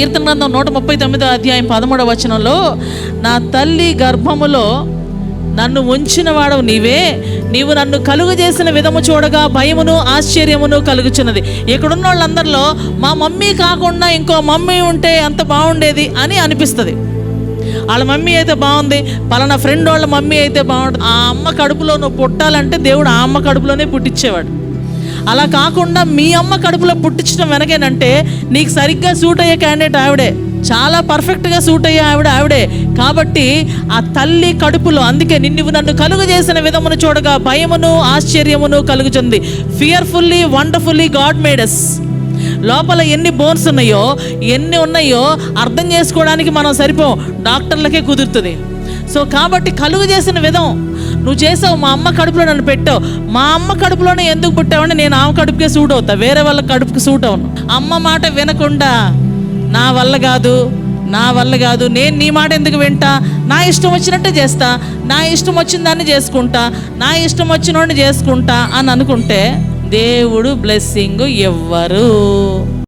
కీర్తన గ్రంథం నూట ముప్పై తొమ్మిదో అధ్యాయం పదమూడవ వచనంలో నా తల్లి గర్భములో నన్ను ఉంచిన వాడవు నీవే. నీవు నన్ను కలుగు చేసిన విధము చూడగా భయమును ఆశ్చర్యమును కలుగుచున్నది. ఇక్కడున్న వాళ్ళందరిలో మా మమ్మీ కాకుండా ఇంకో మమ్మీ ఉంటే ఎంత బాగుండేది అని అనిపిస్తుంది. వాళ్ళ మమ్మీ అయితే బాగుంది పలానా ఫ్రెండ్ వాళ్ళ మమ్మీ అయితే బాగుంటుంది. ఆ అమ్మ కడుపులో నువ్వు పుట్టాలంటే దేవుడు ఆ అమ్మ కడుపులోనే పుట్టించేవాడు. అలా కాకుండా మీ అమ్మ కడుపులో పుట్టించడం వెనకేనంటే నీకు సరిగ్గా సూట్ అయ్యే క్యాండిడేట్ ఆవిడే. చాలా పర్ఫెక్ట్గా సూట్ అయ్యే ఆవిడ ఆవిడే. కాబట్టి ఆ తల్లి కడుపులో అందుకే నిన్ను నన్ను కలుగు చేసిన విధమును చూడగా భయమును ఆశ్చర్యమును కలుగుతుంది ఫియర్ఫుల్లీ వండర్ఫుల్లీ గాడ్ మేడస్ లోపల ఎన్ని బోన్స్ ఉన్నాయో ఎన్ని ఉన్నాయో అర్థం చేసుకోవడానికి మనం సరిపోం. డాక్టర్లకే కుదురుతుంది. సో కాబట్టి కలుగు చేసిన విధం. నువ్వు చేసావు మా అమ్మ కడుపులో నన్ను పెట్టావు. మా అమ్మ కడుపులోనే ఎందుకు పుట్టావంటే నేను ఆమె కడుపుకే సూట్ అవుతా వేరే వాళ్ళ కడుపుకి సూట్ అవును అమ్మ మాట వినకుండా నా వల్ల కాదు నా వల్ల కాదు నేను నీ మాట ఎందుకు వింటా? నా ఇష్టం వచ్చినట్టే చేస్తా. నా ఇష్టం వచ్చిన దాన్ని చేసుకుంటా. నా ఇష్టం వచ్చినోడిని చేసుకుంటా అని అనుకుంటే దేవుడు బ్లెస్సింగ్ ఇవ్వరు